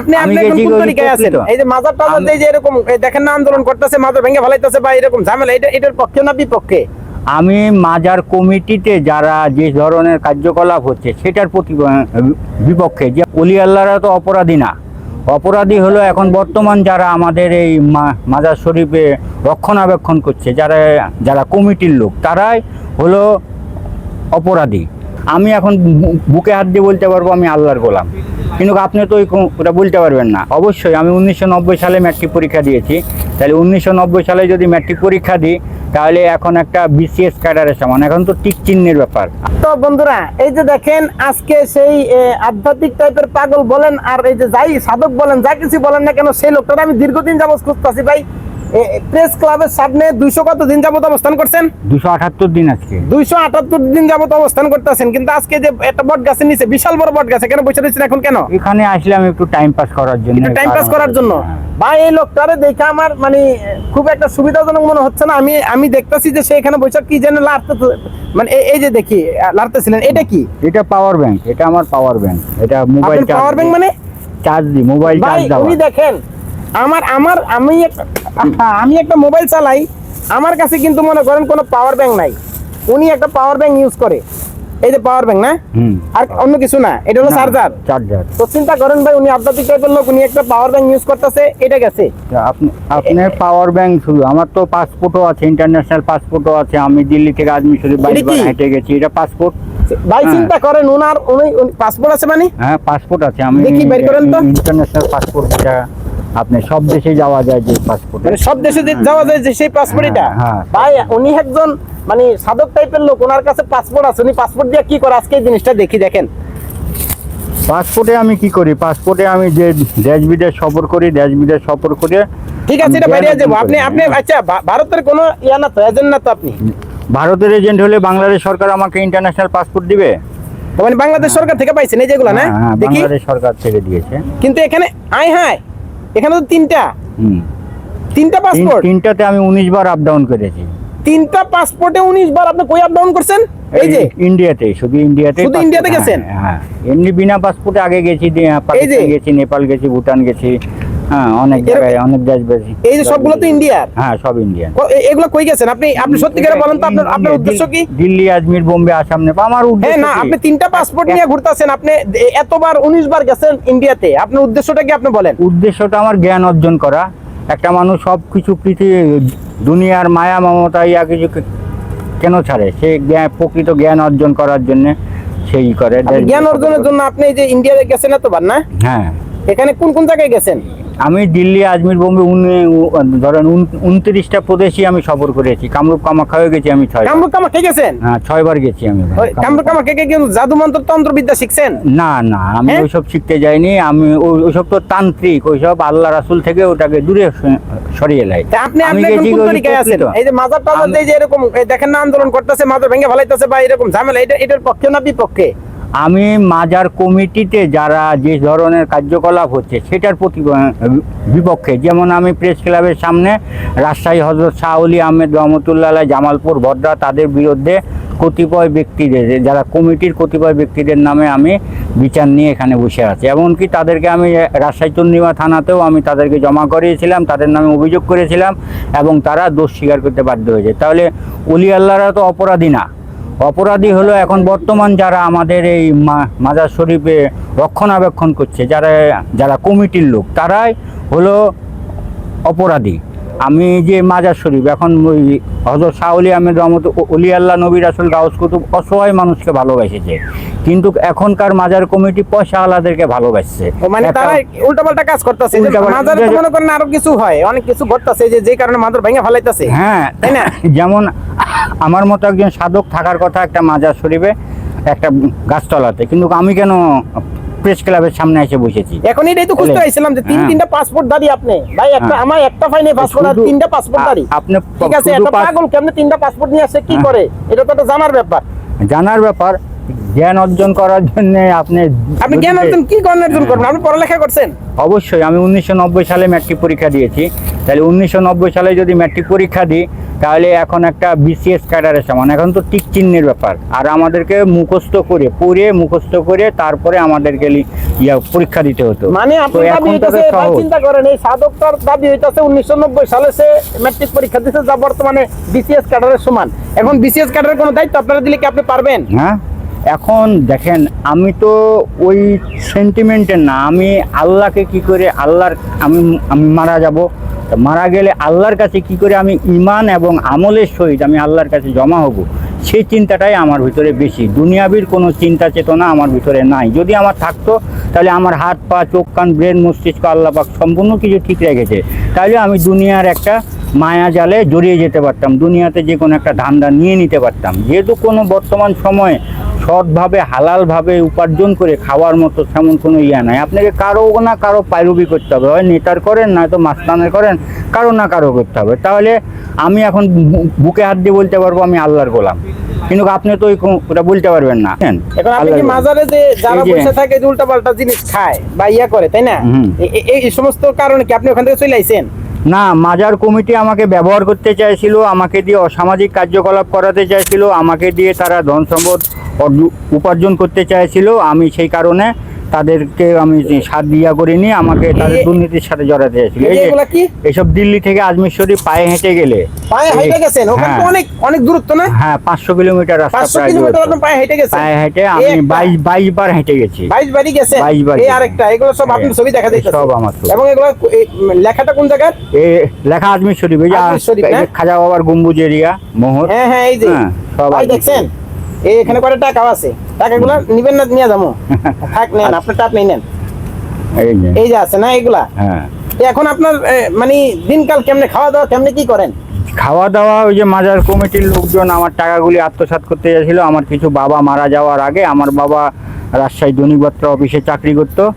আপনি আমি আপনি কোন তরিকায় আছেন? এই যে মাজার টাজার যে এরকম দেখেন না আন্দোলন করতেছে মাজার ভেঙে ফেলাইতেছে বা এরকম ঝামেলা এটা এটার পক্ষে না বিপক্ষে? আমি মাজার কমিটিতে যারা যে ধরনের কার্যকলাপ হচ্ছে সেটার প্রতি বিপক্ষে। যে অলি আল্লাহরা তো অপরাধী না। অপরাধী হলো এখন বর্তমান যারা আমাদের এই মাজার শরীফে রক্ষণাবেক্ষণ করছে যারা যারা কমিটির লোক তারাই হলো অপরাধী। আমি এখন বুকে হাত দিয়ে বলতে পারব আমি আল্লাহর গোলাম। কিন্তু আপনি তো ওটা বলতে পারবেন না। অবশ্যই আমি উনিশশো নব্বই সালে ম্যাট্রিক পরীক্ষা দিয়েছি। তাহলে উনিশশো নব্বই সালে যদি ম্যাট্রিক পরীক্ষা দিই, তাহলে এখন একটা বিসিএস ক্যাডারের সমান। এখন তো টিক চিহ্নের ব্যাপার। তো বন্ধুরা, এই যে দেখেন, আজকে সেই আধ্যাত্মিক টাইপের পাগল বলেন, আর এই যে যাই সাধক বলেন, যা কিছু বলেন না কেন, সেই লোকটা আমি দীর্ঘদিন যাব খুঁজতেছি ভাই। প্রেস ক্লাবের সামনে দুইশো কত দিন যাবত অবস্থান করছেন? দুশো আটাত্তর দিন আজকে। দুইশো আটাত্তর দিন যাবত অবস্থান করতেছেন কিন্তু আজকে যে একটা বট গাছের নিচে বিশাল বড় বট গাছে কেন বসে রয়েছেন এখন কেন? এখানে আসলাম একটু টাইম পাস করার জন্য টাইম পাস করার জন্য। ভাই এই লোকটারে দেখে আমার মানে খুব একটা সুবিধাজনক মনে হচ্ছে না। আমি আমি দেখতেছি যে সে এখানে বৈশাখ কি যেন লাড়তে মানে এই- যে দেখি লাড়তেছিলেন এটা কি? এটা পাওয়ার ব্যাংক এটা আমার পাওয়ার ব্যাংক এটা মোবাইল পাওয়ার ব্যাংক মানে? চার্জ দিই মোবাইল চার্জ উনি দেখেন আমার আমার আমি আমি একটা মোবাইল চালাই আমার কাছে কিন্তু মনে করেন কোনো পাওয়ার ব্যাংক নাই। উনি একটা পাওয়ার ব্যাংক ইউজ করে। এই যে পাওয়ার ব্যাংক না? আর অন্য কিছু না এটা হলো চার্জার চার্জার তো চিন্তা করেন ভাই উনি আধ্যাত্মিক টাইপের লোক উনি একটা পাওয়ার ব্যাংক ইউজ করতেছে এটা গেছে। আপনি আপনার পাওয়ার ব্যাংক শুধু আমার তো পাসপোর্টও আছে ইন্টারন্যাশনাল পাসপোর্টও আছে আমি দিল্লি থেকে আজমি শরীফ এটা বাইশ হেঁটে গেছি এটা পাসপোর্ট ভাই হ্যাঁ। চিন্তা করেন ওনার উনি পাসপোর্ট আছে মানে? হ্যাঁ পাসপোর্ট আছে আমি দেখি, বের করেন তো। ইন্টারন্যাশনাল পাসপোর্ট যেটা আপনি সব দেশে যাওয়া যায় যে পাসপোর্ট মানে সব দেশে যাওয়া যায় যে সেই পাসপোর্ট এটা হ্যাঁ, হ্যাঁ। ভাই উনি একজন মানে সাধক টাইপের লোক ওনার কাছে পাসপোর্ট আছে। উনি পাসপোর্ট দিয়ে কি করে আজকে এই জিনিসটা দেখি দেখেন। পাসপোর্টে আমি কি করি? পাসপোর্টে আমি যে দেশ বিদেশ সফর করি দেশ বিদেশ সফর করে ঠিক আছে এটা বাইরে যাব। আপনি আপনি আচ্ছা ভারতের কোনো ইয়া না তো এজেন্ট না তো আপনি? ভারতের এজেন্ট হলে বাংলাদেশ সরকার আমাকে ইন্টারন্যাশনাল পাসপোর্ট দিবে? মানে বাংলাদেশ সরকার থেকে পাইছেন এই যেগুলো না? হ্যাঁ, দেখি। বাংলাদেশ সরকার থেকে দিয়েছে। কিন্তু এখানে আয় হায়! এখানে তো তিনটা। তিনটা পাসপোর্ট তিনটাতে আমি উনিশ বার আপ ডাউন করেছি। তিনটা পাসপোর্টে উনিশ বার আপনি কই আপ ডাউন করছেন? এই যে। ইন্ডিয়াতে শুধু ইন্ডিয়াতে শুধু ইন্ডিয়াতে গেছেন? হ্যাঁ এমনি বিনা পাসপোর্টে আগে গেছি পাকিস্তান গেছি নেপাল গেছি ভুটান গেছি। হ্যাঁ অনেক জায়গায় অনেক দেশ গেছি এই যে সবগুলো তো ইন্ডিয়ার হ্যাঁ সব ইন্ডিয়ান এগুলো কই গেছেন? আপনি আপনি সত্যি করে বলেন তো আপনার আপনার উদ্দেশ্য কি? দিল্লি আজমির বোম্বে আসাম নেপাল আমার হ্যাঁ উদ্দেশ্য না আপনি তিনটা পাসপোর্ট নিয়ে ঘুরতেছেন আপনি এতবার উনিশ বার গেছেন ইন্ডিয়াতে আপনার উদ্দেশ্যটা কি আপনি বলেন? উদ্দেশ্যটা আমার জ্ঞান অর্জন করা। একটা মানুষ সব কিছু পৃথিবী দুনিয়ার মায়া মমতা ইয়া কিছু কেন ছাড়ে? সে জ্ঞান প্রকৃত জ্ঞান অর্জন করার জন্য সেই করে। জ্ঞান অর্জনের জন্য আপনি যে ইন্ডিয়াতে গেছেন এতবার না? হ্যাঁ। এখানে কোন কোন জায়গায় গেছেন? আমি দিল্লি আজমির বোম্বে ধরেন উনত্রিশটা প্রদেশই আমি সফর করেছি। কামরূপ কামাখ্যা হয়ে গেছি আমি ছয় কামরুক কামা কে গেছেন? হ্যাঁ ছয়বার গেছি আমি ওই কামরুক কামা কে কে কিন্তু জাদু মন্ত্র তন্ত্র বিদ্যা শিখছেন? না না আমি হ্যাঁ? ওইসব শিখতে যাইনি। আমি ওইসব তো তান্ত্রিক ওইসব আল্লাহ রাসুল থেকে ওটাকে দূরে সরিয়ে লাই আপনি আমি আপনি কোন তরিকায় আছেন? এই যে মাজার টাজার যে এরকম দেখেন না আন্দোলন করতেছে মাজার ভেঙে ফেলাইতেছে বা এরকম ঝামেলা এটা এটার পক্ষে না বিপক্ষে? আমি মাজার কমিটিতে যারা যে ধরনের কার্যকলাপ হচ্ছে, সেটার প্রতি বিপক্ষে। যেমন আমি প্রেস ক্লাবের সামনে রাজশাহী হজরত শাহলি আহমেদ রহমতুল্লাহ জামালপুর, ভদ্রা তাদের বিরুদ্ধে কতিপয় ব্যক্তিদের, যারা কমিটির কতিপয় ব্যক্তিদের নামে আমি বিচার নিয়ে এখানে বসে আছি। এমনকি তাদেরকে আমি রাজশাহী চন্দ্রিমা থানাতেও আমি তাদেরকে জমা করিয়েছিলাম, তাদের নামে অভিযোগ করেছিলাম এবং তারা দোষ স্বীকার করতে বাধ্য হয়েছে। তাহলে অলি আল্লাহরা তো অপরাধী না। অপরাধী হলো এখন বর্তমান যারা আমাদের এই মাজার শরীফে রক্ষণাবেক্ষণ করছে, যারা যারা কমিটির লোক, তারাই হলো অপরাধী। আমি যে মাজার শরীফ এখন ওই হজরত শাহলি আহমেদ রহমত অলি আল্লাহ নবীর আসল গাউস কুতুব অসহায় মানুষকে ভালোবেসেছে। কিন্তু এখনকার মাজার কমিটি পয়সা আলাদেরকে ভালোবাসছে। মানে তারা উল্টাপাল্টা কাজ করতেছে মাজারে তো মনে করেন আরও কিছু হয় অনেক কিছু ঘটতেছে যে যে কারণে মাজার ভেঙে ফেলাইতেছে। হ্যাঁ তাই না? যেমন আমার মতো একজন সাধক থাকার কথা একটা মাজার শরীফে একটা গাছতলাতে কিন্তু আমি কেন প্রেস ক্লাবের সামনে এসে বসেছি। এখন এটাই তো খুঁজতে চাইছিলাম যে তিন হ্যাঁ। তিনটা পাসপোর্ট দাঁড়ি আপনি। ভাই একটা হ্যাঁ। আমার একটা ফাইনে পাসপোর্ট আর তিনটা পাসপোর্ট দাঁড়ি। আপনি ঠিক আছে একটা পাগল কেমনে তিনটা পাসপোর্ট নিয়ে আসে? কি হ্যাঁ। করে? এটা তো একটা জানার ব্যাপার। জানার ব্যাপার জ্ঞান অর্জন করার জন্য আপনি আপনি জ্ঞান অর্জন কি জ্ঞান অর্জন করবেন? আপনি পড়ালেখা করছেন? অবশ্যই আমি উনিশশো নব্বই সালে ম্যাট্রিক পরীক্ষা দিয়েছি। তাহলে উনিশশো নব্বই সালে যদি ম্যাট্রিক পরীক্ষা দিই তাহলে এখন একটা বিসিএস ক্যাডারের সমান এখন তো টিক চিহ্নের ব্যাপার। আর আমাদেরকে মুখস্থ করে পড়ে মুখস্থ করে তারপরে আমাদেরকে ইয়া পরীক্ষা দিতে হতো। মানে তো আপনার দাবি হইতাছে ভাই চিন্তা করেন এই সাধকটার দাবি হইতাছে উনিশশো নব্বই সালে সে ম্যাট্রিক পরীক্ষা দিতে যা বর্তমানে বিসিএস ক্যাডারের সমান। এখন বিসিএস ক্যাডারের কোনো দায়িত্ব আপনারা দিলে কি আপনি পারবেন? হ্যাঁ? এখন দেখেন আমি তো ওই সেন্টিমেন্টের না আমি আল্লাহকে কি করে আল্লাহর আমি আমি মারা যাব? মারা গেলে আল্লাহর কাছে কি করে আমি ইমান এবং আমলের সহিত আমি আল্লাহর কাছে জমা হব? সেই চিন্তাটাই আমার ভিতরে বেশি। দুনিয়াবির কোনো চিন্তা চেতনা আমার ভিতরে নাই। যদি আমার থাকতো, তাহলে আমার হাত পা, চোখ, কান, ব্রেন, মস্তিষ্ক, আল্লাহ পাক সম্পূর্ণ কিছু ঠিক রেখেছে। তাহলে আমি দুনিয়ার একটা মায়া জালে জড়িয়ে যেতে পারতাম। দুনিয়াতে যে কোনো একটা ধান্দা নিয়ে নিতে পারতাম। যেহেতু কোনো বর্তমান সময়ে সৎভাবে হালালভাবে উপার্জন করে খাওয়ার মতো তেমন কোনো ইয়া নাই। আপনাকে কারও না কারও পায়রবি করতে হবে। হয় নেতার করেন নয়তো মাস্তানের করেন কারও না কারও করতে হবে। তাহলে আমি এখন বুকে হাত দিয়ে বলতে পারব আমি আল্লাহর গোলাম। কিন্তু আপনি তো ওটা বলতে পারবেন না। এখন আপনি কি মাজারে যে যারা বসে থাকে যে উল্টাপাল্টা জিনিস খায় বা ইয়া করে তাই না? এই সমস্ত কারণে কি আপনি ওখান থেকে চলে আইছেন? না মাজার কমিটি আমাকে ব্যবহার করতে চাইছিল আমাকে দিয়ে অসামাজিক কার্যকলাপ করাতে চাইছিল আমাকে দিয়ে তারা ধন সম্পদ উপার্জন করতে চাইছিল আমি সেই কারণে তাদেরকে আমি সাথ দিয়া করিনি আমাকে তাদের দুর্নীতির সাথে জড়াতে চাইছিল। এই যে এইসব দিল্লি থেকে আজমির শরীফ পায়ে হেঁটে গেলে। পায়ে হেঁটে গেছেন? ওখানে তো হ্যাঁ। অনেক অনেক দূরত্ব না? হ্যাঁ কিলোমিটার রাস্তা প্রায় দূরত্ব। পায়ে হেঁটে গেছেন? পায়ে হেঁটে আমি একটা- বাইশ বাইশ বার হেঁটে গেছি। বাইশ বাড়ি গেছেন? 22 বাড়ি এই আরেকটা এগুলো সব হ্যাঁ, ছবি দেখা যাইতেছে সব আমার এবং এগুলো লেখাটা কোন লেখা আজমির শরীফ এই যে? খাজা বাবার গম্বুজ এরিয়া মোহর। হ্যাঁ হ্যাঁ এই যে। সব দেখছেন? এখানে কয়টা টাকাও আছে? টাকাগুলো নিবেন না নিয়ে যাব। থাক নেন আপনার টাপ নেই নেন। এই যে। আছে না এগুলা? হ্যাঁ। এখন আপনার মানে দিনকাল কেমনে খাওয়া দাওয়া কেমনে কি করেন? খাওয়া দাওয়া ওই যে মাজার কমিটির লোকজন আমার টাকাগুলি আত্মসাৎ করতে চাইছিল আমার কিছু বাবা মারা যাওয়ার আগে আমার বাবা রাজশাহী দনিপত্র অফিসে চাকরি করতো।